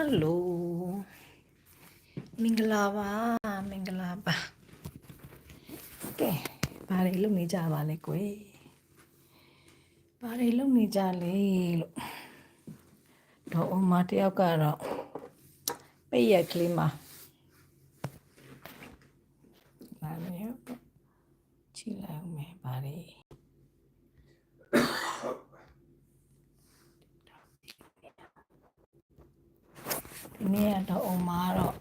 ယ်လိုမင်္ဂလာပါမင်္ဂလာပါကဲဘာတွေလုပ်နေကြပါလဲကွယ်ဘာတွေလုပ်နေကြလဲလို့တော့အမတယောက်ကတော့ပိတ်ရက်ကလေးမှာဘာလဲချီလိုက်အောင်မယ်ဘာတွေဒီနေ့ကတော့အမကတော့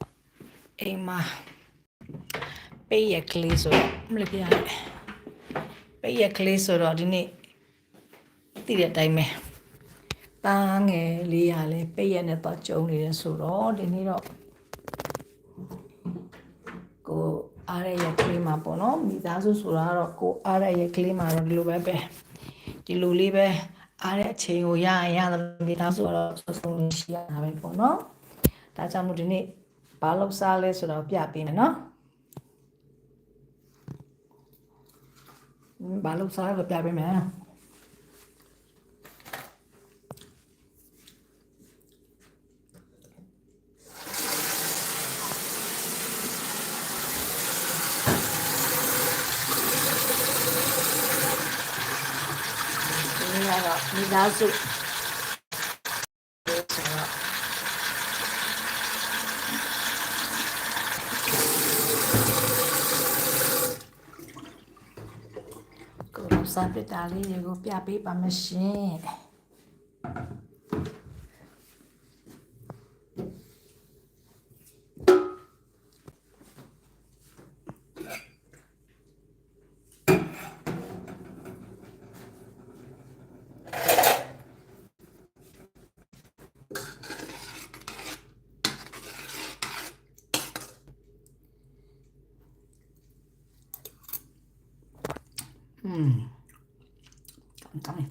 အိမ်မှာပိ တ်ရက်ကလေးဆိုတော့မလို့ပြရတယ်ပိတ်ရက်ကလေးဆိုတော့ဒီနေ့သိတဲ့အတိုင်းပဲတားငယ်လေးရလဲပိတ်ရက်နဲ့တော့ကြုံနေတယ်ဆိုတော့ဒီနေ့တော့ကိုအားရရက်ကလေးမှာပေါ့နော်မိသားစုဆိုတာကတော့ကိုအားရရက်ကလေးမှာတော့ဒီလိုပဲပဲဒီလိုလေးပဲအားတဲ့အချိန်ကိုရရင်ရတယ်မိသားစုကတော့ဆုံးဆုံးရှိရတာပဲပေါ့နော်ဒါကြောင့်မို့ဒီနေ့ဘာလို့စားလဲဆိုတော့ပြပေးမယ်နော် ဘာလို့စားလဲပြပေးမယ် ဒီနေ့ကတော့မိသားစုဆိုတော့ ကိုယ်စားပြတာလေးတွေကိုပြပေးပါမရှင်อืม ကောင်းတယ်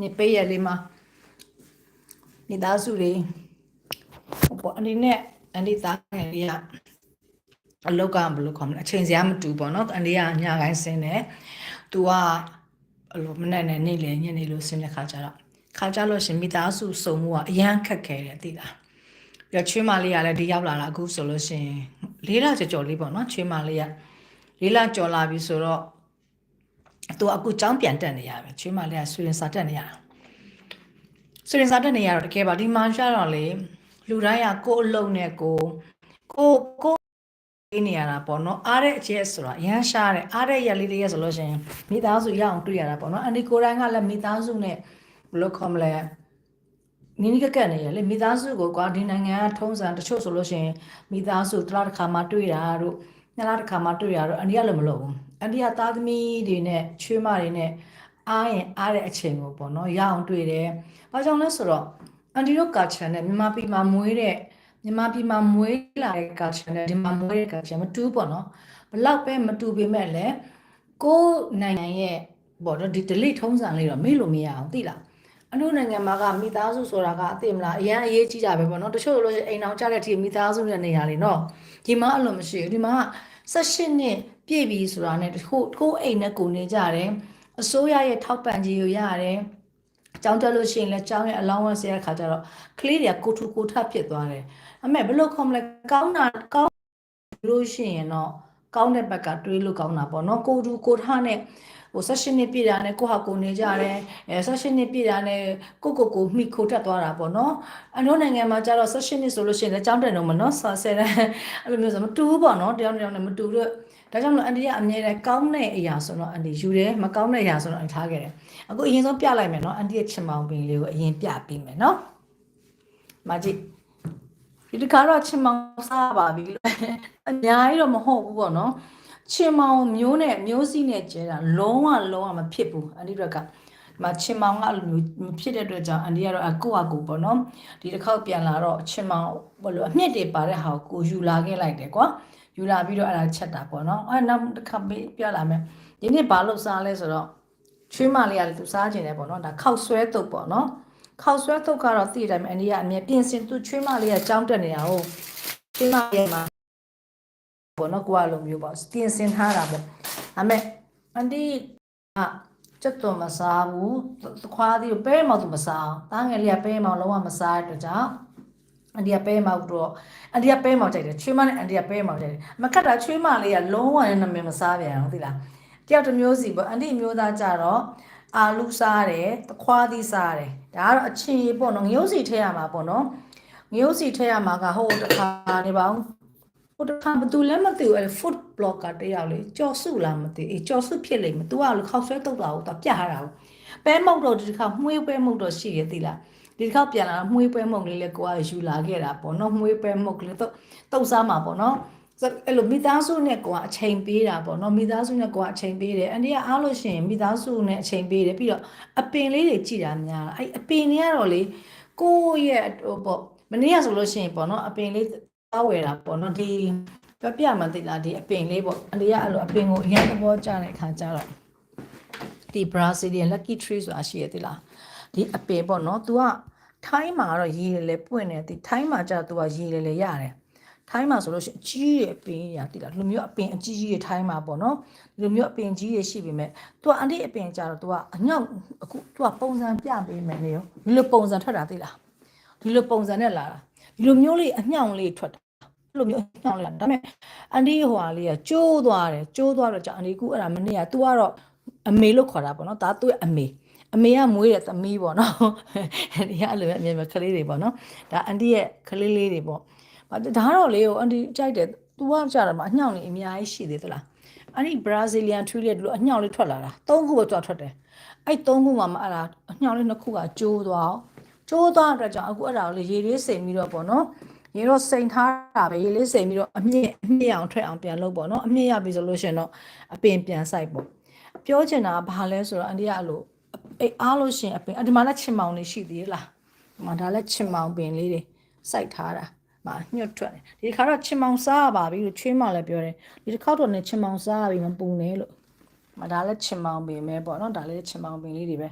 နေပေးရလေးမှာမိသားစုတွေဟိုပေါ့အန်ဒီနဲ့အန်ဒီသားငယ်လေးကအလောက်ကဘယ်လိုခေါ်မလဲအချိန်စရာမတူပေါ့နော်အန်ဒီကညကိုင်းဆင်းတယ်သူကအဲ့လိုမနဲ့နဲ့နေ့လေညနေလို့ဆင်းတဲ့ခါကျတော့ခါကြလို့ရှင်မိသားစုစုံမှုကအရန်ခက်ခဲတယ်သိလား ပြီးတော့ချွေးမလေးကလည်းဒီရောက်လာတာအခုဆိုလို့ရှင်လေးလကြော်ကြော်လေးပေါ့နော်ချွေးမလေးကလေးလကြော်လာပြီဆိုတော့သူအခုចောင်းပြန်တက်နေရပဲချွေးမလေးကဆွေရင်စာတက်နေရတာဆွေရင်စာတက်နေရတော့တကယ်ပါဒီမှာရှာတော့လေလူတိုင်းကကိုယ်အလုံးနဲ့ကိုကိုကိုပေးနေရတာပေါ့နော်အားတဲ့အကျဲဆိုတာအရန်ရှားတယ်အားတဲ့ရက်လေးတွေရဆိုလို့ရှိရင်မိသားစုရအောင်တွေ့ရတာပေါ့နော်အန်ဒီကိုတိုင်းကလည်းမိသားစုနဲ့ဘယ်လိုခေါ်မလဲ နီးနီးကက်ကက်နေရလေမိသားစုကိုကွာဒီနိုင်ငံကထုံးစံတချို့ဆိုလို့ရှိရင်မိသားစုတစ်လားတစ်ခါမှတွေ့တာတို့နှစ်လားတစ်ခါမှတွေ့တာတို့အန်ဒီကလည်းမလုပ်ဘူးအန်ဒီကသားသမီးတွေနဲ့ချွေးမတွေနဲ့အားရင်အားတဲ့အချိန်ကိုပေါ့နော်ရအောင်တွေ့တယ်။ဘာကြောင့်လဲဆိုတော့အန်ဒီတို့ကာချန်နဲ့မြန်မာပြည်မှာမွေးတဲ့မြန်မာပြည်မှာမွေးလာတဲ့ကာချန်နဲ့ဒီမှာမွေးတဲ့ကာချန်မတူဘူးပေါ့နော်။ဘလောက်ပဲမတူပေမဲ့လည်းကိုယ်နိုင်ငံရဲ့ပေါ့နော်ဒီ delete ထုံးစံလေးတော့မေ့လို့မရအောင်သိလား။ အနုနိုင်ငံမှာကမိသားစုဆိုတာကအသိမလားအရန်အရေးကြီးတာပဲပေါ့နော်တချို့လို့အိမ်အောင်ကြတဲ့အထိမိသားစုနဲ့နေရလေနော်ဒီမှာအဲ့လိုမရှိဘူးဒီမှာ18နှစ်ပြည့်ပြီဆိုတာနဲ့ကိုကိုအိမ်နဲ့ကိုနေကြတယ်အစိုးရရဲ့ထောက်ပံ့ကြေးကိုရတယ်ကျောင်းတက်လို့ရှိရင်လည်းကျောင်းရဲ့ allowance ရတဲ့ခါကျတော့ကလေးတွေကကိုထူကိုထဖြစ်သွားတယ်အမေဘယ်လိုခေါ်မလဲကောင်းတာကောင်းလို့ရှိရင်တော့ကောင်းတဲ့ဘက်ကတွေးလို့ကောင်းတာပေါ့နော်ကိုထူကိုထနဲ့ ဟို16နှစ်ပြည့်တာနဲ့ကိုဟာကိုနေကြတယ်အဲ16နှစ်ပြည့်တာနဲ့ကိုကိုကိုမိခိုထက်သွားတာပေါ့နော်အနိုးနိုင်ငံမှာကျတော့16နှစ်ဆိုလို့ရှိရင်လည်းကျောင်းတက်တော့မနော်ဆယ်ဆယ်အဲ့လိုမျိုးဆိုမတူဘူးပေါ့နော်တယောက်တစ်ယောက်နဲ့မတူတော့ဒါကြောင့်မလို့အန်တီကအမြဲတမ်းကောင်းတဲ့အရာဆိုတော့အန်တီယူတယ်မကောင်းတဲ့အရာဆိုတော့အန်ထားခဲ့တယ်အခုအရင်ဆုံးပြလိုက်မယ်နော်အန်တီရဲ့ချင်မောင်ပင်လေးကိုအရင်ပြပေးမယ်နော်မကြည့်ဒီတခါတော့ချင်မောင်စားပါပြီလို့အများကြီးတော့မဟုတ်ဘူးပေါ့နော် ချင်မောင်မျိုးနဲ့မျိုးစီးနဲ့ကျဲတာလုံးဝလုံးဝမဖြစ်ဘူးအန်တီတို့ကမချင်မောင်ကအဲ့လိုမျိုးမဖြစ်တဲ့အတွက်ကြောင့်အန်တီကတော့အကိုအကိုပေါ့နော်ဒီတစ်ခေါက်ပြန်လာတော့ချင်မောင်ဘလို့အမြင့်တွေပါတဲ့ဟာကိုကိုယူလာခဲ့လိုက်တယ်ကွာယူလာပြီးတော့အဲ့ဒါချက်တာပေါ့နော်အဲ့နောက်တစ်ခါပေးပြလာမယ်ဒီနေ့ဘာလို့စားလဲဆိုတော့ချွေးမလေးကလည်းသူစားခြင်းတယ်ပေါ့နော်ဒါခောက်ဆွဲတုပ်ပေါ့နော်ခောက်ဆွဲတုပ်ကတော့သိတယ်မယ်အန်ဒီကအမြဲပြင်စင်သူချွေးမလေးကကြောင်းတက်နေတာဟုတ်ချွေးမလေးမှာ ပေါ့နော်ကိုကလိုမျိုးပေါ့တင်စင်ထားတာပေါ့ဒါပေမဲ့အန်တီကစက်တော်မစားဘူးသခွားသေးပဲမောက်သူမစားအောင်တားငယ်လေးကပဲမောက်လုံးဝမစားတဲ့အတွက်ကြောင့်အန်တီကပဲမောက်တော့အန်တီကပဲမောက်ကြိုက်တယ်ချွေးမနဲ့အန်တီကပဲမောက်ကြိုက်တယ်မခတ်တာချွေးမလေးကလုံးဝနဲ့နာမည်မစားပြန်အောင်သိလားတယောက်တစ်မျိုးစီပေါ့အန်တီမျိုးသားကြတော့အာလူစားတယ်သခွားသီးစားတယ်ဒါကတော့အချင်းကြီးပေါ့နော်ငရုတ်စီထည့်ရမှာပေါ့နော်ငရုတ်စီထည့်ရမှာကဟိုတစ်ခါနေပါဦးဟို တစ်ခါဘသူလည်းမသိဘူးအဲ့ food blogger တယောက်လေကြော်စုလားမသိအေးကြော်စုဖြစ်လိမ့်မယ် तू ကလည်းခောက်ဆွဲတုတ်တာကို तू ပြထားတာကိုပဲမုတ်တော့ဒီတစ်ခါမှွေးပဲမုတ်တော့ရှိရသေးလားဒီတစ်ခါပြန်လာမှွေးပဲမုတ်လေးလေကိုကယူလာခဲ့တာပေါ့နော်မှွေးပဲမုတ်ကလေးတော့တုတ်စားမှာပေါ့နော်အဲ့လိုမိသားစုနဲ့ကိုကအချိန်ပေးတာပေါ့နော်မိသားစုနဲ့ကိုကအချိန်ပေးတယ်အန်ဒီကအားလို့ရှိရင်မိသားစုနဲ့အချိန်ပေးတယ်ပြီးတော့အပင်လေးတွေကြည်တာများအဲ့အပင်တွေကတော့လေကိုယ့်ရဲ့ဟိုပေါ့မနေ့ကဆိုလို့ရှိရင်ပေါ့နော်အပင်လေး သားဝယ်တာပေါ့နော်ဒီပြပြမှသိလားဒီအပင်လေးပေါ့အန်ဒီကအဲ့လိုအပင်ကိုအရင်သဘောကျတဲ့အခါကျတော့ဒီ Brazilian lucky tree ဆိုတာရှိရသေးလားဒီအပင်ပေါ့နော် तू ကထိုင်းမှာတော့ရေလေပွင့်နေတယ်ထိုင်းမှာကျတော့ तू ကရေလေလေရတယ်ထိုင်းမှာဆိုလို့ရှိရင်အကြီးရဲ့အပင်ရတိလားလူမျိုးအပင်အကြီးကြီးတွေထိုင်းမှာပေါ့နော်လူမျိုးအပင်ကြီးတွေရှိပြီမဲ့ तू ကအန်ဒီအပင်ကျတော့ तू ကအညောက်အခု तू ကပုံစံပြပေးမယ်နေရောဒီလိုပုံစံထွက်တာသိလားဒီလိုပုံစံနဲ့လာတာဒီလိုမျိုးလေးအညောင်လေးထွက်တာအဲ့ လိုမျိုးအညောင်လေးလာဒါပေမဲ့အန်ဒီဟိုဟာလေးကကျိုးသွားတယ်ကျိုးသွားတော့ကြာအန်ဒီကူအဲ့ဒါမနေ့က तू ကတော့အမေလို့ခေါ်တာပေါ့နော်ဒါသူ့ရဲ့အမေအမေကမွေးတဲ့သမီးပေါ့နော်ဒီကအဲ့လိုပဲအမြဲပဲကလေးတွေပေါ့နော်ဒါအန်တီရဲ့ကလေးလေးတွေပေါ့ဒါတော့လေဟိုအန်တီကြိုက်တယ် तू ကကြာတယ်မှာအညောင်လေးအများကြီးရှိသေးသလားအဲ့ဒီ Brazilian tree လေးတို့အညောင်လေးထွက်လာတာသုံးခုပဲကြွထွက်တယ်အဲ့သုံးခုမှမအဲ့ဒါအညောင်လေးနှစ်ခုကကျိုးသွားကျိုးသွားတဲ့အတွက်ကြောင့်အခုအဲ့ဒါကိုလေရေလေးစိမ်ပြီးတော့ပေါ့နော် ရေတော့စိန်ထားတာပဲရေလေးစိန်ပြီးတော့အမြင့်အမြင့်အောင်ထွက်အောင်ပြန်လုပ်ပေါ့နော်အမြင့်ရပြီဆိုလို့ရှိရင်တော့အပင်ပြန်ဆိုင်ပေါ့ပြောချင်တာကဘာလဲဆိုတော့အန်ဒီကအဲ့လိုအေးအားလို့ရှရင်အပင်အဒီမှာလည်းချင်မောင်လေးရှိသေးလားဒီမှာဒါလည်းချင်မောင်ပင်လေးတွေစိုက်ထားတာမညွတ်ထွက်တယ်ဒီတစ်ခါတော့ချင်မောင်စားရပါပြီလို့ချွေးမောင်လည်းပြောတယ်ဒီတစ်ခါတော့ねချင်မောင်စားရပြီမပူနေလို့မဒါလည်းချင်မောင်ပင်ပဲပေါ့နော်ဒါလည်းချင်မောင်ပင်လေးတွေပဲ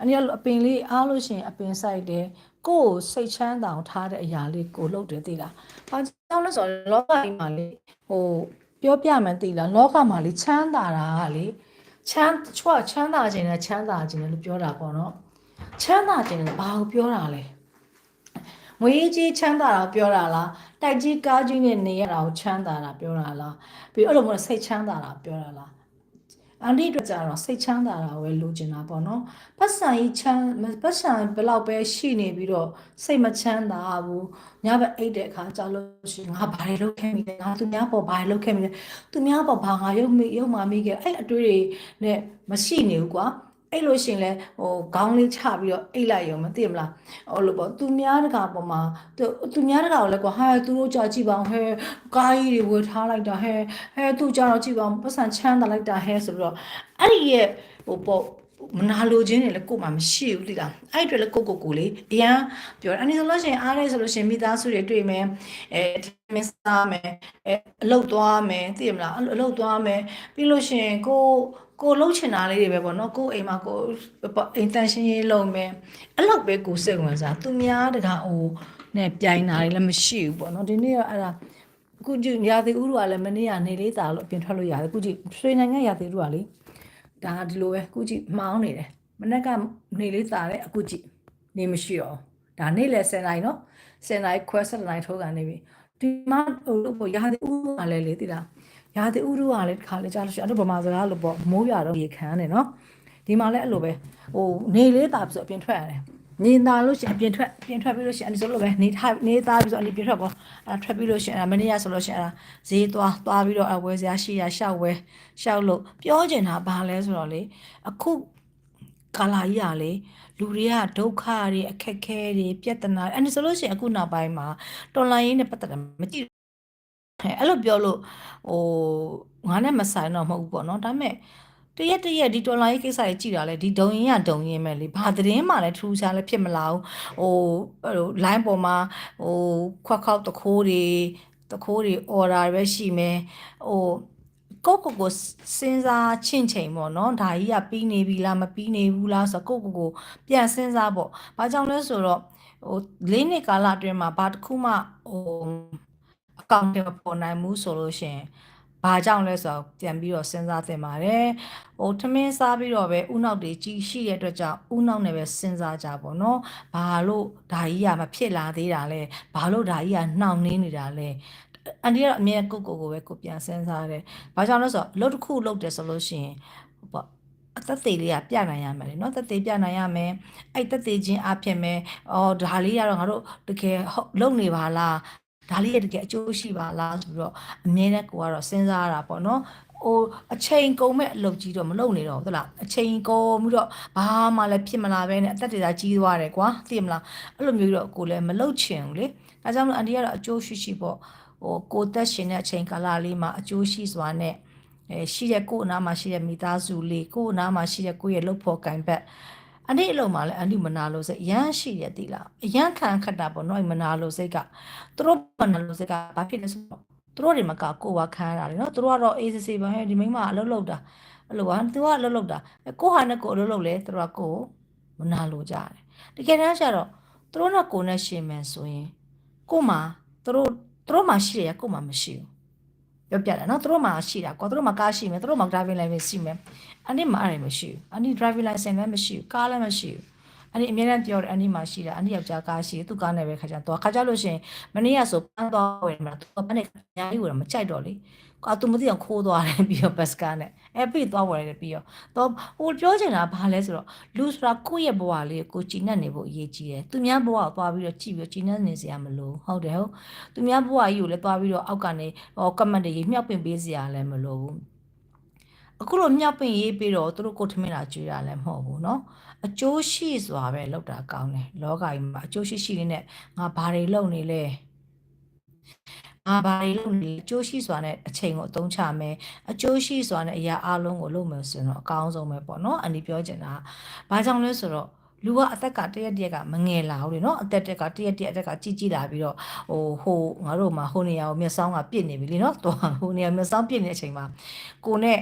အနည်းအပင်လေးအားလို့ရှရင်အပင်စိုက်တယ် ကိုယ်စိတ်ချမ်းသာအောင်ထားတဲ့အရာလေးကိုလုပ်တယ်သိလား။ဘာကြောင့်လဲဆိုတော့လောကကြီးမှာလေဟိုပြောပြမှန်းသိလားလောကမှာလေချမ်းသာတာကလေချမ်းချွတ်ချမ်းသာခြင်းနဲ့ချမ်းသာခြင်းနဲ့လို့ပြောတာပေါ့နော်။ချမ်းသာခြင်းနဲ့ဘာကိုပြောတာလဲ။ငွေကြီးချမ်းသာတာပြောတာလား။တိုက်ကြီးကားကြီးနဲ့နေရတာကိုချမ်းသာတာပြောတာလား။ပြီးအဲ့လိုမျိုးစိတ်ချမ်းသာတာပြောတာလား။ အန်ဒီတို့ကြတော့စိတ်ချမ်းသာတာပဲလိုချင်တာပေါ့နော်ပတ်စံကြီးချမ်းပတ်စံဘယ်လောက်ပဲရှိနေပြီးတော့စိတ်မချမ်းသာဘူးညဘက်အိတ်တဲ့အခါကြာလို့ရှိရင်ငါဘာတွေလုပ်ခဲ့မိလဲငါသူများပေါ်ဘာတွေလုပ်ခဲ့မိလဲသူများပေါ်ဘာငါရုပ်မိရုပ်မာမိခဲ့အဲ့အတွေ့တွေနဲ့မရှိနေဘူးကွာ အဲ့လို့ရှင်လဲဟိုခေါင်းလေးချပြီးတော့အိတ်လိုက်ရုံမသိမလားဟိုလိုပေါ့သူများတကာပေါ်မှာသူသူများတကာကိုလည်းကွာဟာသူတို့ကြာကြည့်ပါအောင်ဟဲကားကြီးတွေဝယ်ထားလိုက်တာဟဲဟဲသူကြာတော့ကြည့်ပါအောင်ပတ်စံချမ်းသာလိုက်တာဟဲဆိုပြီးတော့အဲ့ဒီရဲ့ဟိုပေါ့မနာလိုခြင်းတွေလည်းကို့မှာမရှိဘူးတိလားအဲ့အတွက်လည်းကိုကိုကိုလေးအရန်ပြောတယ်အဲ့ဒီဆိုလို့ရှိရင်အားရဲဆိုလို့ရှိရင်မိသားစုတွေတွေ့မယ်အဲမင်းစားမယ်အဲအလုတ်သွားမယ်သိရမလားအလုတ်သွားမယ်ပြီးလို့ရှိရင်ကို ကိုလှုပ်ချင်တာလေးတွေပဲပေါ့နော်ကိုအိမ်မှာကိုအိမ်တန်ရှင်းရေးလုပ်မယ်အဲ့လောက်ပဲကိုစိတ်ဝင်စားသူများတကဟိုနဲ့ပြိုင်တာတွေလည်းမရှိဘူးပေါ့နော်ဒီနေ့တော့အဲ့ဒါအခုကြည့်ရာသီဥတုကလည်းမနေ့ကနေလေးတာလို့အပြင်ထွက်လို့ရတယ်အခုကြည့်ရွှေနိုင်ငံရာသီဥတုကလေဒါဒီလိုပဲအခုကြည့်မှောင်းနေတယ်မနေ့ကနေလေးတာတဲ့အခုကြည့်နေမရှိတော့ဒါနေ့လဲ10နိုင်နော်10နိုင်ခွဲ7နိုင်ထိုးကန်နေပြီဒီမှာဟိုလို့ရာသီဥတုကလည်းလေတိလား ရာသီဥတုကလည်းတစ်ခါလေကြားလို့ရှိရင်အဲ့လိုဗမာစကားလို့ပေါ့မိုးရွာတော့ရေခမ်းတယ်နော်ဒီမှာလည်းအဲ့လိုပဲဟိုနေလေးတာပြီးဆိုအပြင်ထွက်ရတယ်နေသားလို့ရှိရင်အပြင်ထွက်ပြင်ထွက်ပြီးလို့ရှိရင်အဲ့ဒီဆိုလို့ပဲနေထားနေသားပြီးဆိုအဲ့ဒီပြင်ထွက်ပေါ့အဲ့ထွက်ပြီးလို့ရှိရင်အဲ့မနေ့ကဆိုလို့ရှိရင်အဲ့ဈေးသွားသွားပြီးတော့အဝယ်စရာရှိရရှောက်ဝဲရှောက်လို့ပြောချင်တာဘာလဲဆိုတော့လေအခုကာလာကြီးကလေလူတွေကဒုက္ခတွေအခက်ခဲတွေပြဿနာအဲ့ဒီဆိုလို့ရှိရင်အခုနောက်ပိုင်းမှာတော်လိုင်းရေးနဲ့ပတ်သက်တာမကြည့် အဲ့လိုပြောလို့ဟိုငါနဲ့မဆိုင်တော့မဟုတ်ဘူးပေါ့နော်ဒါပေမဲ့တရက်တရက်ဒီတော်လိုင်းကိစ္စကြီးကြည်တာလဲဒီဒုံရင်ရဒုံရင်ပဲလေဘာသတင်းမှလည်းထူးခြားလည်းဖြစ်မလာဘူးဟိုဟို line ပေါ်မှာဟိုခွက်ခောက်တခိုးတွေတခိုးတွေ order ပဲရှိမယ်ဟိုကိုကိုကိုစဉ်းစားချင့်ချိန်ပေါ့နော်ဒါကြီးကပြီးနေပြီလားမပြီးနေဘူးလားဆိုတော့ကိုကိုကိုပြန်စဉ်းစားပေါ့ဘာကြောင့်လဲဆိုတော့ဟိုလေးနှစ်ကာလအတွင်းမှာဘာတစ်ခုမှဟို ကောင်တယ်မပေါ်နိုင်ဘူးဆိုလို့ရှိရင်ဘာကြောင့်လဲဆိုတော့ပြန်ပြီးတော့စဉ်းစားသင့်ပါတယ်ဟိုထမင်းစားပြီးတော့ပဲဥနောက်တွေကြီးရှိတဲ့အတွက်ကြောင့်ဥနောက်နဲ့ပဲစဉ်းစားကြပါတော့ဘာလို့ဒါကြီးကမဖြစ်လာသေးတာလဲဘာလို့ဒါကြီးကနှောင့်နှေးနေတာလဲအန်ဒီကတော့အမြဲကိုကိုကိုပဲကိုပြန်စဉ်းစားတယ်ဘာကြောင့်လဲဆိုတော့အလုပ်တစ်ခုလုပ်တယ်ဆိုလို့ရှိရင်ဟိုပေါ့အသက်သေးလေးကပြနိုင်ရမယ်လေနော်သက်သေးပြနိုင်ရမယ်အဲ့သက်သေးချင်းအဖြစ်မယ်အော်ဒါလေးကတော့ငါတို့တကယ်ဟုတ်လုံနေပါလား ဒါလေးရတကယ်အကျိုးရှိပါလားဆိုပြီးတော့အမြဲတမ်းကိုကတော့စဉ်းစားရတာပေါ့နော်ဟိုအချိန်ကုန်မဲ့အလုပ်ကြီးတော့မလုပ်နေတော့ဘူးသလားအချိန်ကုန်ပြီးတော့ဘာမှလည်းဖြစ်မလာပဲနဲ့အသက်တွေသာကြီးသွားတယ်ကွာသိမလားအဲ့လိုမျိုးတော့ကိုလည်းမလုပ်ချင်ဘူးလေဒါကြောင့်မလို့အန်တီကတော့အကျိုးရှိရှိပေါ့ဟိုကိုသက်ရှင်တဲ့အချိန်ကာလလေးမှာအကျိုးရှိစွာနဲ့အဲရှိတဲ့ကိုယ်အနာမှာရှိတဲ့မိသားစုလေးကိုယ်အနာမှာရှိတဲ့ကိုယ့်ရဲ့လုပ်ဖို့ကံဘက် အန်တီအလုံးမှာလည်းအန်တီမနာလို့စိတ်အရန်ရှိရသေးလားအရန်ခံခတ်တာပေါ့နော်မနာလို့စိတ်ကသူတို့မနာလို့စိတ်ကဘာဖြစ်လဲဆိုတော့သူတို့တွေမကကိုယ်ဝခံရတာလေနော်သူတို့ကတော့အေးစစ်စစ်ပဲဟဲ့ဒီမိမအလုပ်လုပ်တာအဲ့လိုကသူကအလုပ်လုပ်တာကိုဟာနဲ့ကိုအလုပ်လုပ်လေသူတို့ကကိုမနာလို့ကြတယ်တကယ်တမ်းကျတော့သူတို့နဲ့ကိုနဲ့ရှင်မယ်ဆိုရင်ကိုမှသူတို့သူတို့မှရှိရကိုမှမရှိဘူးပြောပြတယ်နော်သူတို့မှရှိတာကွာသူတို့မှကားရှိမယ်သူတို့မှ driving license ရှိမယ် အနည်းမှအဲ့ဒါမရှိဘူးအနည်း driving license လည်းမရှိဘူးကားလည်းမရှိဘူးအနည်းအများနဲ့ပြောတယ်အနည်းမှရှိတာအနည်းယောက်ျားကားရှိတယ်သူကားနဲ့ပဲခါကြတော့ခါကြလို့ရှိရင်မနေ့ကဆိုပန်းသွားဝင်မှာသူပန်းနဲ့အများကြီးဝင်တော့မကြိုက်တော့လေကွာသူမသိအောင်ခိုးသွားတယ်ပြီးတော့ဘတ်စကားနဲ့အဲ့ပြီးသွားဝင်တယ်ပြီးတော့တော့ဟိုပြောချင်တာဘာလဲဆိုတော့လူဆိုတာကိုယ့်ရဲ့ဘဝလေးကိုကြည်နပ်နေဖို့အရေးကြီးတယ်သူများဘဝကိုသွားပြီးတော့ကြည်ပြီးကြည်နပ်နေစရာမလိုဟုတ်တယ်ဟုတ်သူများဘဝကြီးကိုလည်းသွားပြီးတော့အောက်ကနေဟောကမန့်တွေမြောက်ပင်ပေးစရာလည်းမလိုဘူး အခုလိုမြောက်ပင်ရေးပြီးတော့သူတို့ကိုထမင်းလာကျွေးရလည်းမဟုတ်ဘူးเนาะအကျိုးရှိစွာပဲလောက်တာကောင်းတယ်လောကကြီးမှာအကျိုးရှိရှိလေးနဲ့ငါဘာတွေလုပ်နေလဲငါဘာတွေလုပ်နေအကျိုးရှိစွာနဲ့အချိန်ကိုအသုံးချမယ်အကျိုးရှိစွာနဲ့အရာအလုံးကိုလုပ်မယ်ဆိုရင်တော့အကောင်းဆုံးပဲပေါ့နော်အန်ဒီပြောချင်တာဘာကြောင့်လဲဆိုတော့လူကအသက်ကတရက်တရက်ကမငယ်လာဘူးလေနော်အသက်တက်ကတရက်တရက်အသက်ကကြီးကြီးလာပြီးတော့ဟိုဟိုငါတို့မှာဟိုနေရာကိုမျက်စောင်းကပြစ်နေပြီလေနော်တော့ဟိုနေရာမျက်စောင်းပြစ်နေတဲ့အချိန်မှာကိုနဲ့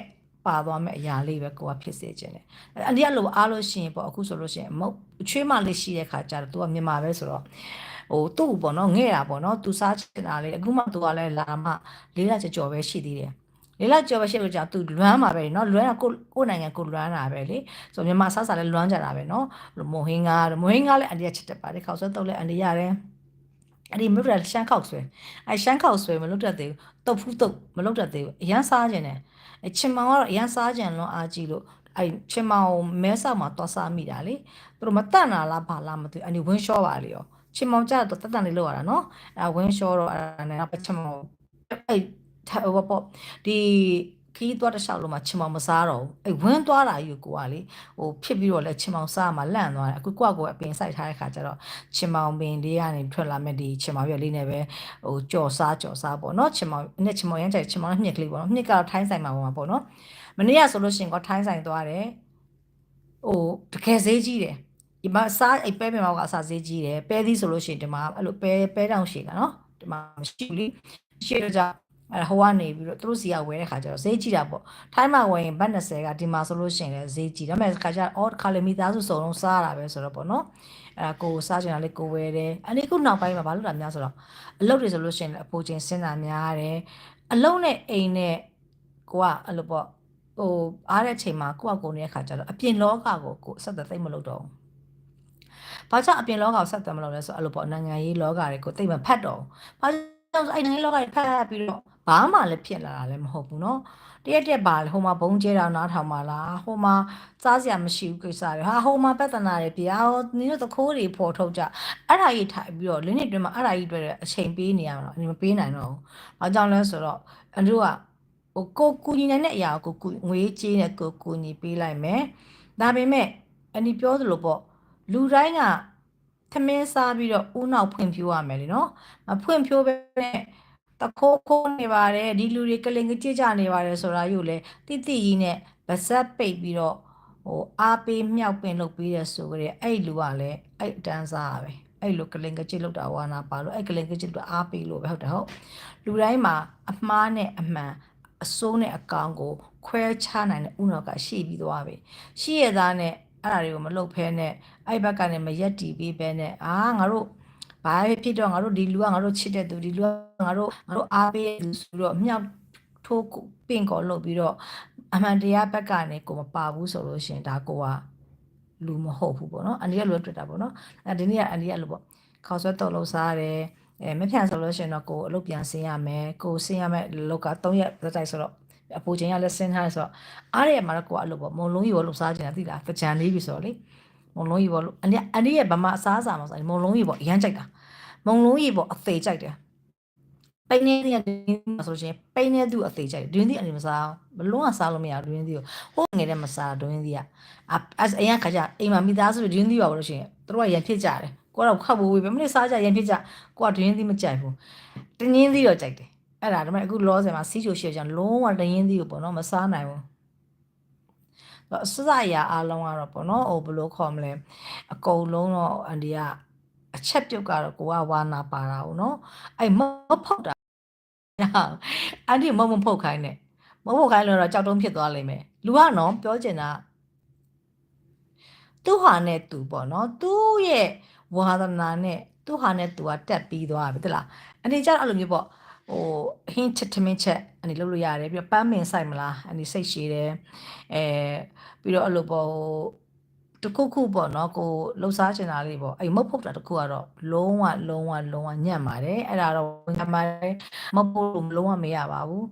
ပါသွားမယ့်အရာလေးပဲကိုကဖြစ်စေခြင်းတယ်။အဲ့ဒီလိုအားလို့ရှိရင်ပေါ့အခုဆိုလို့ရှိရင်မဟုတ်ချွေးမလေးရှိတဲ့ခါကျတော့ तू ကမြန်မာပဲဆိုတော့ဟိုသူ့ပေါ့နော်ငဲ့တာပေါ့နော် तू စားချင်တာလေးအခုမှ तू ကလည်းလာမှလေးလာကြော်ပဲရှိသေးတယ်။လေးလာကြော်ပဲရှိလို့ကြာ तू လွမ်းမှာပဲနော်လွမ်းတာကိုကိုနိုင်ငံကိုလွမ်းတာပဲလေ။ဆိုတော့မြန်မာစားစားလည်းလွမ်းကြတာပဲနော်။မိုဟင်းကားမိုဟင်းကားလည်းအန်ဒီရချစ်တတ်ပါတယ်ခေါက်ဆွဲတော့လည်းအန်ဒီရတယ်။အဲ့ဒီမလုပ်တာရှမ်းခောက်ဆွဲအဲရှမ်းခောက်ဆွဲမလုပ်တတ်သေးဘူးတုတ်ဖူးတုတ်မလုပ်တတ်သေးဘူးအရန်စားကျင်တယ် အချင်မောင်ကတော့အရန်စားကြံလွန်အားကြီးလို့အဲ့ချင်မောင်မဲဆောက်မှာသွားစားမိတာလေသူတို့မတတ်နာလားဘာလားမသိအဲ့ဒီဝင်းလျှောပါလေရောချင်မောင်ကြတော့တတ်တန်လေးလောက်ရတာနော်အဲ့ဝင်းလျှောတော့အဲ့ဒါနဲ့ပချင်မောင်အဲ့ဟိုပေါ့ဒီ ခီးသွားတစ်လျှောက်လုံးမှာချင်မောင်မစားတော့ဘူးအဲ့ဝင်းသွားတာယူကိုကလေဟိုဖြစ်ပြီးတော့လဲချင်မောင်စားမှလန့်သွားတယ်အခုကိုကကိုအပင်စိုက်ထားတဲ့ခါကျတော့ချင်မောင်ပင်လေးကနေထွက်လာမဲ့ဒီချင်မောင်ပြလေးနဲ့ပဲဟိုကြော်စားကြော်စားပေါ့နော်ချင်မောင်နဲ့ချင်မောင်ရမ်းကြိုက်ချင်မောင်နဲ့မြစ်ကလေးပေါ့နော်မြစ်ကတော့ထိုင်းဆိုင်မှာပေါ့ပေါ့နော်မနေ့ကဆိုလို့ရှိရင်ကထိုင်းဆိုင်သွားတယ်ဟိုတကယ်ဈေးကြီးတယ်ဒီမှာစားအိပဲပင်မောက်ကအစားဈေးကြီးတယ်ပဲသီးဆိုလို့ရှိရင်ဒီမှာအဲ့လိုပဲပဲတောင်ရှိတာနော်ဒီမှာမရှိဘူးလေရှိတော့ ကြအဲဟိုကနေပြီးတော့သူတို့စီကဝယ်တဲ့ခါကျတော့ဈေးကြီးတာပေါ့ထိုင်းမှာဝယ်ရင်ဘတ်20ကဒီမှာဆိုလို့ရှိရင်လည်းဈေးကြီးဒါပေမဲ့ခါကျအော်ခါလမီသားစုစုံလုံးစားရတာပဲဆိုတော့ပေါ့နော်အဲကိုစားချင်တာလေးကိုဝယ်တယ်အဲ့ဒီခုနောက်ပိုင်းမှာဘာလို့လဲများဆိုတော့အလုပ်တွေဆိုလို့ရှိရင်အဖိုးချင်းစဉ်းစားများတယ်အလုပ်နဲ့အိမ်နဲ့ကိုကအဲ့လိုပေါ့ဟိုအားတဲ့အချိန်မှာကိုကကိုနေတဲ့ခါကျတော့အပြင်လောကကိုကိုဆက်သက်သိမ့်မလုပ်တော့ဘူးဘာကြောင့်အပြင်လောကကိုဆက်သွယ်မလုပ်လဲဆိုတော့အဲ့လိုပေါ့နိုင်ငံရေးလောကတွေကိုတိတ်မဖတ်တော့ဘူးဘာကြောင့်အဲ့နိုင်ငံရေးလောကတွေဖတ်ပြီးတော့ ဘာမှလည်းဖြစ်လာတာလည်းမဟုတ်ဘူးเนาะတရက်တက်ပါလေဟိုမှာဘုံကျဲတာနားထောင်ပါလားဟိုမှာစားစရာမရှိဘူးကိစ္စတွေဟာဟိုမှာပြဿနာတွေပြာဟိုနင်တို့သခိုးတွေပေါ်ထုတ်ကြအဲ့ဒါကြီးထိုင်ပြီးတော့လင်းနေတွင်မှာအဲ့ဒါကြီးတွေ့တဲ့အချိန်ပေးနေရမှာတော့မပေးနိုင်တော့ဘူး။ဘာကြောင့်လဲဆိုတော့အတို့ကဟိုကိုကူညီနိုင်တဲ့အရာကိုကိုငွေကြေးနဲ့ကိုကူညီပေးလိုက်မယ်။ဒါပေမဲ့အနီပြောသလိုပေါ့လူတိုင်းကသမင်းစားပြီးတော့ဦးနောက်ဖွင့်ဖြိုးရမယ်လေနော်။မဖွင့်ဖြိုးပဲနဲ့ တခိုးခိုးနေပါတယ်ဒီလူတွေကလင်ကကြည့်ကြနေပါတယ်ဆိုတာယူလေတိတိကြီးနဲ့ဗဇက်ပိတ်ပြီးတော့ဟိုအားပေးမြောက်ပင်လုပ်ပြီးတဲ့ဆိုကြတဲ့အဲ့လူကလည်းအဲ့အတန်းစားရပဲအဲ့လိုကလင်ကကြည့်လို့တာဝါနာပါလို့အဲ့ကလင်ကကြည့်လို့အားပေးလို့ပဲဟုတ်တယ်ဟုတ်လူတိုင်းမှာအမှားနဲ့အမှန်အစိုးနဲ့အကောင်ကို ခွဲခြားနိုင်တဲ့ဥနောက်ကရှိပြီးသွားပြီရှိရသားနဲ့အဲ့ဒါတွေကိုမလုပ်ဖဲနဲ့အဲ့ဘက်ကနေမရက်တီးပေးပဲနဲ့အာငါတို့ ဘာပဲဖြစ်တော့ငါတို့ဒီလူကငါတို့ချစ်တဲ့သူဒီလူကငါတို့ငါတို့အားပေးတဲ့သူဆိုတော့မြောက်ထိုးပင့်ကောလုပ်ပြီးတော့အမှန်တရားဘက်ကနေကိုမပါဘူးဆိုလို့ရှရင်ဒါကိုကလူမဟုတ်ဘူးပေါ့နော်အန်ဒီကလူတွေ့တာပေါ့နော်အဲဒီနေ့ကအန်ဒီကလူပေါ့ခေါက်ဆွဲတုံလို့စားရတယ်အဲမဖြန့်ဆိုလို့ရှရင်တော့ကိုအလုပ်ပြန်ဆင်းရမယ်ကိုဆင်းရမယ်လောက်က3ရက်သက်တိုက်ဆိုတော့အပူချိန်ကလည်းဆင်းထားတယ်ဆိုတော့အားရမှာတော့ကိုကအလုပ်ပေါ့မုံလုံးကြီးဘောလို့စားကြတာသိလားကြံလေးပြီဆိုတော့လေမုံလုံးကြီးဘောလို့အန်ဒီအန်ဒီရဲ့ဗမာအစားအစာမှာဆိုရင်မုံလုံးကြီးဘောအရန်ကြိုက်တာ မုံလုံးကြီးပေါ့အသေးကြိုက်တယ်ပိန်းနေတဲ့ဒင်းဆိုရှင်ပိန်းနေသူအသေးကြိုက်တယ်ဒင်းသီးအနေမစားဘလုံးကစားလို့မရဘူးဒင်းသီးကိုဟိုးငယ်တဲ့မစားဒင်းသီးကအအရင်ခါကျအိမ်မှာမိသားစုဒင်းသီးပါလို့ရှင်တို့ကရန်ဖြစ်ကြတယ်ကိုကတော့ခတ်ဖို့ဝေးပဲမနေ့စားကြရန်ဖြစ်ကြကိုကဒင်းသီးမကြိုက်ဘူးတင်းင်းသီးတော့ကြိုက်တယ်အဲ့ဒါဒါပေမဲ့အခုလောဆယ်မှာစီးချိုရှေ့ကျန်လုံးဝတင်းင်းသီးကိုပေါ့နော်မစားနိုင်ဘူးတော့စစရာအားလုံးကတော့ပေါ့နော်ဟိုဘယ်လိုခေါ်မလဲအကုန်လုံးတော့အန်ဒီကအ ချက်ပြုတ်ကတော့ကိုကဝါနာပါတာဟုတ်နော်အဲ့မဖုတ်တာအန်ဒီမမဖုတ်ခိုင်းနဲ့မဖုတ်ခိုင်းလို့တော့ကြောက်တုံးဖြစ်သွားလိမ့်မယ်လူကနော်ပြောချင်တာသူ့ဟာနဲ့သူပေါ့နော်သူ့ရဲ့ဝါသနာနဲ့သူ့ဟာနဲ့သူကတက်ပြီးသွားပြီတလားအနေကျတော့အဲ့လိုမျိုးပေါ့ဟိုဟင်းချက်ထမင်းချက်အနေလုပ်လို့ရတယ်ပြီးတော့ပန်းမင်ဆိုင်မလားအနေစိတ်ရှည်တယ်အဲပြီးတော့အဲ့လိုပေါ့ဟို တခုခုပေါ့နော်ကိုလှူစားချင်တာလေးပေါ့အဲ့မဟုတ်တာတခုကတော့လုံးဝလုံးဝလုံးဝညံ့ပါတယ်အဲ့ဒါတော့ညံ့ပါတယ်မဟုတ်လို့လုံးဝမရပါဘူး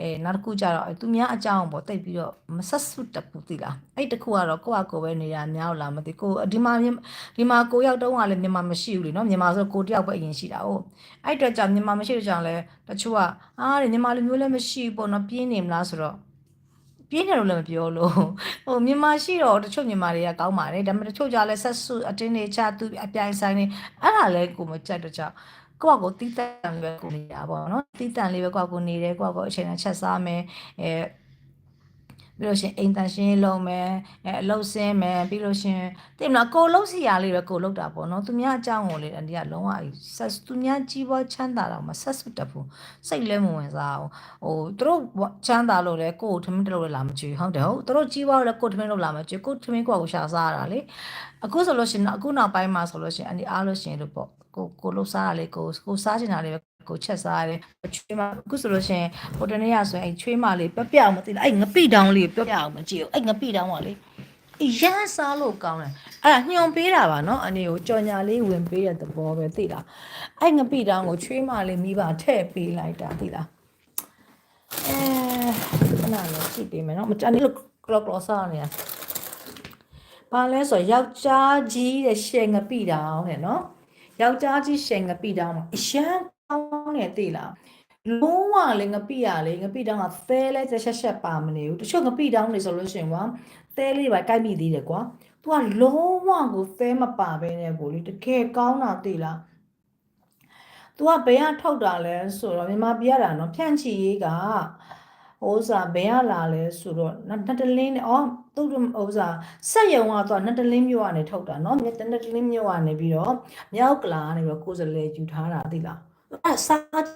အဲနောက်တစ်ခုကျတော့သူများအကြောင်းပေါ့တိတ်ပြီးတော့မဆက်စုတခုသိလားအဲ့တခုကတော့ကိုယ့်အကိုပဲနေတာများလားမသိကိုဒီမှာဒီမှာကိုရောက်တုံးကလည်းမြန်မာမရှိဘူးလေနော်မြန်မာဆိုကိုတယောက်ပဲအရင်ရှိတာဟုတ်အဲ့အတွက်ကြောင့်မြန်မာမရှိတဲ့ကြောင့်လည်းတချို့ကအာဒီမြန်မာလူမျိုးလည်းမရှိဘူးပေါ့နော်ပြင်းနေမလားဆိုတော့ ပြင်းတယ်လို့လည်းမပြောလို့ဟိုမြန်မာရှိတော့တချို့မြန်မာတွေကကောင်းပါတယ်ဒါပေမဲ့တချို့ကြလည်းဆက်စုအတင်းနေချသူအပြိုင်ဆိုင်နေအဲ့ဒါလည်းကိုမကြိုက်တော့ကြောင့်ကိုယ့်ကိုတီးတန့်လေးပဲကိုနေတာပေါ့နော်တီးတန့်လေးပဲကိုယ့်ကိုနေတယ်ကိုယ့်ကိုအချိန်နဲ့ချက်စားမယ်အဲ ပြီးလို့ရှင်အိမ်တန်ရှင်းလုံးမယ်အဲအလုတ်ဆင်းမယ်ပြီးလို့ရှင်သိမလားကိုလုံးစီရလေးပဲကိုလုံးတာပေါ့နော်သူများအကြောင်းကိုလေအန်ဒီကလုံးဝဆက်သူများကြီးပွားချမ်းသာတော့မဆက်စုတတ်ဘူးစိတ်လည်းမဝင်စားဘူးဟိုသူတို့ချမ်းသာလို့လေကိုကိုထမင်းတလို့လာမကြွေဟုတ်တယ်ဟုတ်သူတို့ကြီးပွားလို့ကိုထမင်းလို့လာမကြွေကိုထမင်းကိုကိုရှာစားရတာလေအခုဆိုလို့ရှင်အခုနောက်ပိုင်းမှာဆိုလို့ရှင်အန်ဒီအားလို့ရှင်လို့ပေါ့ ကိုကိုလှုပ်စားရလေကိုကိုစားချင်တာလေးပဲကိုချက်စားရတယ်ချွေးမအခုဆိုလို့ရှိရင်ဟိုတနေ့ရဆိုရင်အဲ့ချွေးမလေးပြပြအောင်မသိလားအဲ့ငပိတောင်းလေးပြပြအောင်မကြည့်ဘူးအဲ့ငပိတောင်းပါလေအရန်စားလို့ကောင်းတယ်အဲ့ဒါညွန်ပေးတာပါနော်အနေကိုကြော်ညာလေးဝင်ပေးတဲ့သဘောပဲသိလားအဲ့ငပိတောင်းကိုချွေးမလေးမိဘထည့်ပေးလိုက်တာသိလားအဲခဏလေးကြည့်ပေးမယ်နော်မကြနေလို့ကလော့ကလော့စားနေတာဘာလဲဆိုယောက်ျားကြီးတဲ့ရှယ်ငပိတောင်းတဲ့နော် ယောက်ျားကြီးရှယ်ငပိတောင်းမှာအရန်ကောင်းတယ်သိလားလုံးဝလေငပိရလေငပိတောင်းကသဲလဲချက်ချက်ချက်ပါမနေဘူးတချို့ငပိတောင်းနေဆိုလို့ရှိရင်ကွာသဲလေးပါကြိုက်မိသေးတယ်ကွာသူကလုံးဝကိုသဲမပါဘဲနဲ့ကိုလေတကယ်ကောင်းတာသိလား तू ကဘယ်ကထုတ်တာလဲဆိုတော့မြန်မာပြည်ရတာနော်ဖြန့်ချီရေးကဟိုစားဘယ်ကလာလဲဆိုတော့နှစ်တလင်းနဲ့အော် သူ့ဟိုစားဆက်ယုံကတော့နှစ်တလင်းမျိုးကနေထုတ်တာနော်နှစ်တလင်းမျိုးကနေပြီးတော့မြောက်ကလာကနေပြီးတော့ကိုယ်စလဲယူထားတာသိလားအဲ့စား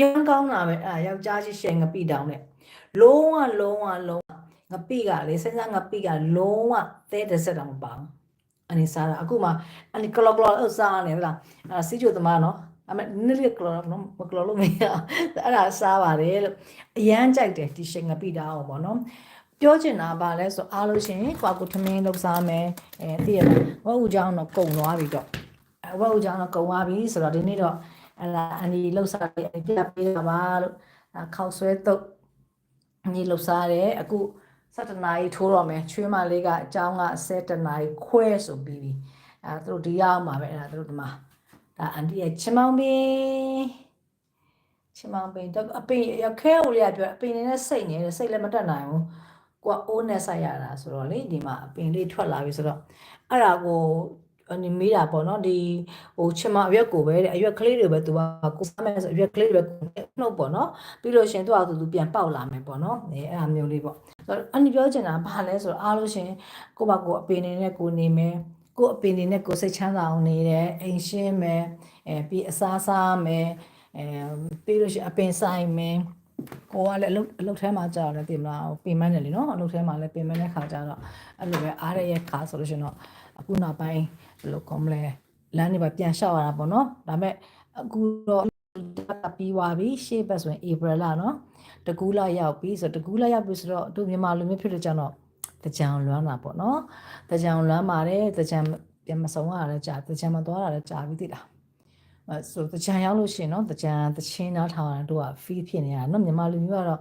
ရန်ကောင်းတာပဲအဲ့ယောက်ျားချင်းရှင်ငပိတောင်းနဲ့လုံးဝလုံးဝလုံးဝငပိကလေစဉ်းစားငပိကလုံးဝသဲတစ်စက်တောင်မပါဘူးအနေစားတာအခုမှအနေကလောကလောစားနေဗလားအဲ့စီချိုသမားနော်အမေနည်းလေးကလောနော်မကလောလို့မရအဲ့ဒါစားပါတယ်လို့အရန်ကြိုက်တယ်ဒီရှင်ငပိတောင်းပေါ့နော် ပြောချင်တာဗာလဲဆိုအားလို့ရှင်ကွာကိုထမင်းလောက်စားမယ်အဲသိရလားဝက်ဦးကြောင်းတော့ကုံသွားပြီတော့ဝက်ဦးကြောင်းတော့ကုံသွားပြီဆိုတော့ဒီနေ့တော့အလာအန်ဒီလှုပ်ရှားရပြပေးတာပါလို့ခောက်ဆွဲတုတ်အန်ဒီလှုပ်ရှားတယ်အခု7နာရီထိုးတော့မယ်ချွေးမလေးကအเจ้าက7နာရီခွဲဆိုပြီးပြီအဲသူတို့ဒီရောက်မှာပဲအဲဒါသူတို့ဒီမှာဒါအန်ဒီရဲ့ချမောင်ပင်ချမောင်ပင်တော့အပင်ရခဲဦးလေးကပြောအပင်နဲ့စိတ်နေတယ်စိတ်လည်းမတက်နိုင်ဘူး ကိုကအိုးနဲ့ဆက်ရတာဆိုတော့လေဒီမှာအပင်လေးထွက်လာပြီဆိုတော့အဲ့ဒါကိုအနေမေးတာပေါ့နော်ဒီဟိုချမအရွက်ကိုပဲတဲ့အရွက်ကလေးတွေပဲသူကကိုစားမယ်ဆိုအရွက်ကလေးတွေပဲနှုတ်ပေါ့နော်ပြီးလို့ရှင်သူကသူသူပြန်ပေါက်လာမယ်ပေါ့နော်အဲအဲ့အမျိုးလေးပေါ့ဆိုတော့အနေပြောချင်တာဘာလဲဆိုတော့အားလို့ရှင်ကိုပါကိုအပင်နေနဲ့ကိုနေမယ်ကိုအပင်နေနဲ့ကိုစိတ်ချမ်းသာအောင်နေတယ်အိမ်ရှင်းမယ်အဲပြီးအစားစားမယ်အဲပြီးလို့ရှင်အပင်ဆိုင်မယ် ကိုကလည်းအလုပ်အလုပ်ထဲမှာကြာတယ်ပြင်မလားပင်မနဲ့လေနော်အလုပ်ထဲမှာလည်းပင်မနဲ့ခါကြတော့အဲ့လိုပဲအားရရဲ့ခါဆိုလို့ရှင်တော့အခုနောက်ပိုင်းဘယ်လိုကောမလဲလမ်းတွေပါပြန်လျှောက်ရတာပေါ့နော်ဒါပေမဲ့အခုတော့ပြီးသွားပြီရှေ့ဘက်ဆိုရင် April လနော်တကူးလရောက်ပြီဆိုတော့တကူးလရောက်ပြီဆိုတော့တို့မြန်မာလူမျိုးဖြစ်တဲ့ကြောင့်တော့တကြံလွမ်းတာပေါ့နော်တကြံလွမ်းပါတယ်တကြံပြန်မဆုံးရတာကြာတကြံမသွားတာလည်းကြာပြီသိလားအဲ ဆိုတကြံရောက်လို့ရှိရင်နော်တကြံတချင်းနားထောင်ရတို့က feel ဖြစ်နေရတာနော်မြန်မာလူမျိုးကတော့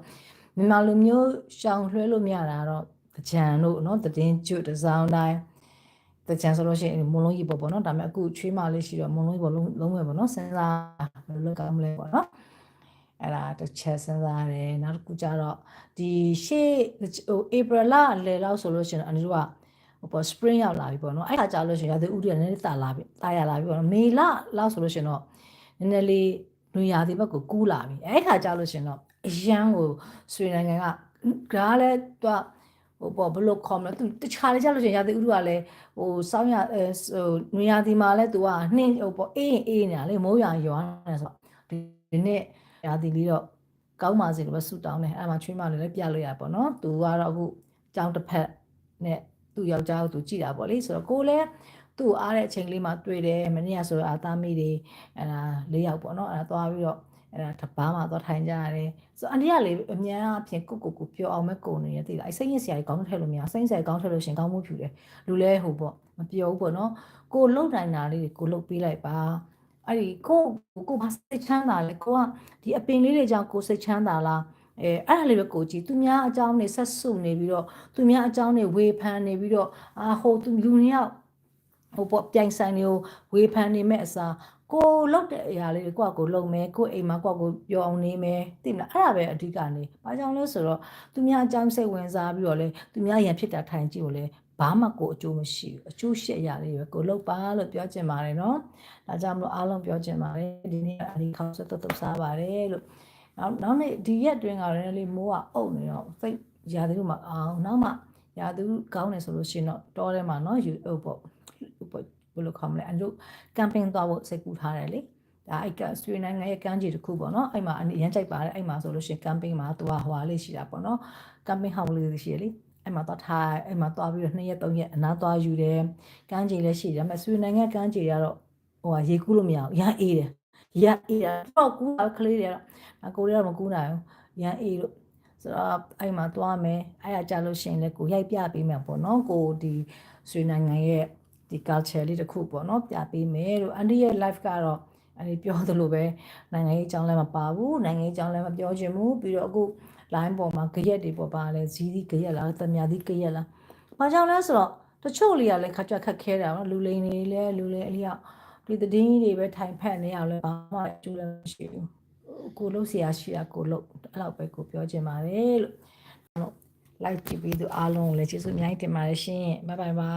မြန်မာလူမျိုးရှောင်လွှဲလို့မရတာတော့တကြံတို့နော်တည်င်းကျွတ်တစောင်းတိုင်းတကြံဆိုလို့ရှိရင်မုံလုံးကြီးပေါ့ပေါ့နော်ဒါပေမဲ့အခုချွေးမလေးရှိတော့မုံလုံးကြီးပေါ့လုံးလုံးဝပေါ့နော်စဉ်းစားဘယ်လိုလုပ်ကောင်းမလဲပေါ့နော်အဲ့ဒါတစ်ချက်စဉ်းစားရတယ်နောက်တစ်ခုကျတော့ဒီရှေ့ဟို April လလယ်လောက်ဆိုလို့ရှိရင်အန်တို့ကဟို ပေါ့ spring ရောက်လာပြီပေါ့နော်အဲ့ခါကျလို့ရှိရင်ရာသီဥတုကနည်းနည်းတာလာပြီတာရလာပြီပေါ့နော်မေလလောက်ဆိုလို့ရှိရင်တော့နည်းနည်းလေးနွေရာသီဘက်ကိုကူးလာပြီအဲ့ခါကျလို့ရှိရင်တော့အရန်ကိုဆွေနိုင်ငံကဒါကလည်းသူကဟိုပေါ့ဘယ်လိုခေါ်မလဲသူတခြားလေးကြလို့ရှိရင်ရာသီဥတုကလည်းဟိုစောင်းရအဲဟိုနွေရာသီမှာလဲသူကနှင်းဟိုပေါ့အေးရင်အေးနေတာလေမိုးရွာရွာနေဆိုတော့ဒီဒီနေ့ရာသီလေးတော့ကောင်းပါစေလို့ပဲဆုတောင်းတယ်အဲ့မှာချွေးမလေးလည်းပြလို့ရပါပေါ့နော်သူကတော့အခုကြောင်းတစ်ဖက်နဲ့ သူ့ယောက်ျားကိုသူကြည့်တာပေါ့လေဆိုတော့ကိုလည်းသူ့အားတဲ့အချိန်လေးမှာတွေ့တယ်မနေ့ကဆိုတော့အာသားမိတွေအဲ့ဒါ၄ယောက်ပေါ့နော်အဲ့ဒါသွားပြီးတော့အဲ့ဒါတပားမှာသွားထိုင်ကြရတယ်ဆိုတော့အန်ဒီကလေအများအားဖြင့်ကိုကိုကိုပြောအောင်မဲ့ကုန်နေရသေးလားအဲ့စိတ်ရစရာကြီးကောင်းထည့်လို့မရစိတ်ဆက်ကောင်းထည့်လို့ရှင်ကောင်းမှုဖြူတယ်လူလဲဟိုပေါ့မပြောဘူးပေါ့နော်ကိုလှုပ်နိုင်တာလေးတွေကိုလှုပ်ပေးလိုက်ပါအဲ့ဒီကိုကိုဘာစိတ်ချမ်းသာလဲကိုကဒီအပင်လေးတွေကြောင့်ကိုစိတ်ချမ်းသာလား အဲအဲ့ဒါလေးပဲကိုကြည့်သူများအကြောင်းတွေဆက်စုနေပြီးတော့သူများအကြောင်းတွေဝေဖန်နေပြီးတော့အာဟိုသူလူနှစ်ယောက်ဟိုပေါ့ပြိုင်ဆိုင်တွေကိုဝေဖန်နေမဲ့အစားကိုလောက်တဲ့အရာလေးတွေကိုကကိုလုံမယ်ကိုအိမ်မှာကိုကကိုပြောအောင်နေမယ်သိမလားအဲ့ဒါပဲအဓိကနေဘာကြောင့်လဲဆိုတော့သူများအကြောင်းစိတ်ဝင်စားပြီးတော့လေသူများရန်ဖြစ်တာထိုင်ကြည့်ကိုလေဘာမှကိုအကျိုးမရှိဘူးအကျိုးရှိအရာလေးပဲကိုလောက်ပါလို့ပြောချင်ပါတယ်နော်ဒါကြောင့်မလို့အားလုံးပြောချင်ပါတယ်ဒီနေ့အဒီခေါင်းဆက်တော့စားပါတယ်လို့ နောက်နောက်နေ့ဒီရက်တွင်းကလည်းလေးမိုးကအုပ်နေတော့စိတ်ရာသီဥမှာအောင်နောက်မှရာသီဥကောင်းတယ်ဆိုလို့ရှိရင်တော့တောထဲမှာနော်ယူဟုတ်ပေါ့ဘယ်လိုခေါ်မလဲအလို့ကမ်ပိန်းသွားဖို့စိတ်ကူးထားတယ်လေဒါအဲ့ကဆွေနိုင်ငံရဲ့ကမ်းခြေတစ်ခုပေါ့နော်အဲ့မှာအရန်ကြိုက်ပါတယ်အဲ့မှာဆိုလို့ရှိရင်ကမ်ပိန်းမှာသူကဟွာလေးရှိတာပေါ့နော်ကမ်ပိန်းဟောင်းလေးရှိရလေအဲ့မှာသွားထားအဲ့မှာသွားပြီးတော့2ရက်3ရက်အနားသွားယူတယ်ကမ်းခြေလည်းရှိတယ်ဒါပေမဲ့ဆွေနိုင်ငံကမ်းခြေကတော့ဟိုဟာရေကူးလို့မရဘူးရမ်းအေးတယ် ရမ်းအေးတယ်တော့ကူးတာကလေးတွေကတော့ကိုရီးယားမကူးနိုင်ဘူးရမ်းအေးလို့ဆိုတော့အဲ့မှာသွားမယ်အဲ့ရကြလို့ရှိရင်လည်းကိုရိုက်ပြပေးမယ်ပေါ့နော်ကိုဒီဆွေနိုင်ငံရဲ့ဒီ culture လေးတစ်ခုပေါ့နော်ပြပေးမယ်လို့အန်ဒီရဲ့ life ကတော့အဲ့ဒီပြောသလိုပဲနိုင်ငံရေးအကြောင်းလည်းမပါဘူးနိုင်ငံရေးအကြောင်းလည်းမပြောချင်ဘူးပြီးတော့အခု line ပေါ်မှာကြရက်တွေပေါ်ပါလဲဇီးသီးကြရက်လားတမြာသီးကြရက်လားဘာကြောင့်လဲဆိုတော့တချို့လေးကလည်းခက်ကြက်ခက်ခဲတာနော်လူလိန်တွေလည်းလူလိန်အလျောက် ဒီသတင်းကြီးတွေပဲထိုင်ဖက်နေရလဲဘာမှအကျိုးလည်းမရှိဘူးကိုလို့ဆရာရှိတာကိုလို့အဲ့လောက်ပဲကိုပြောချင်ပါတယ်လို့ like ကြည့်ပြီးသူအားလုံးကိုလည်းကျေးဇူးအများကြီးတင်ပါတယ်ရှင်ဘိုင်ဘိုင်ပါ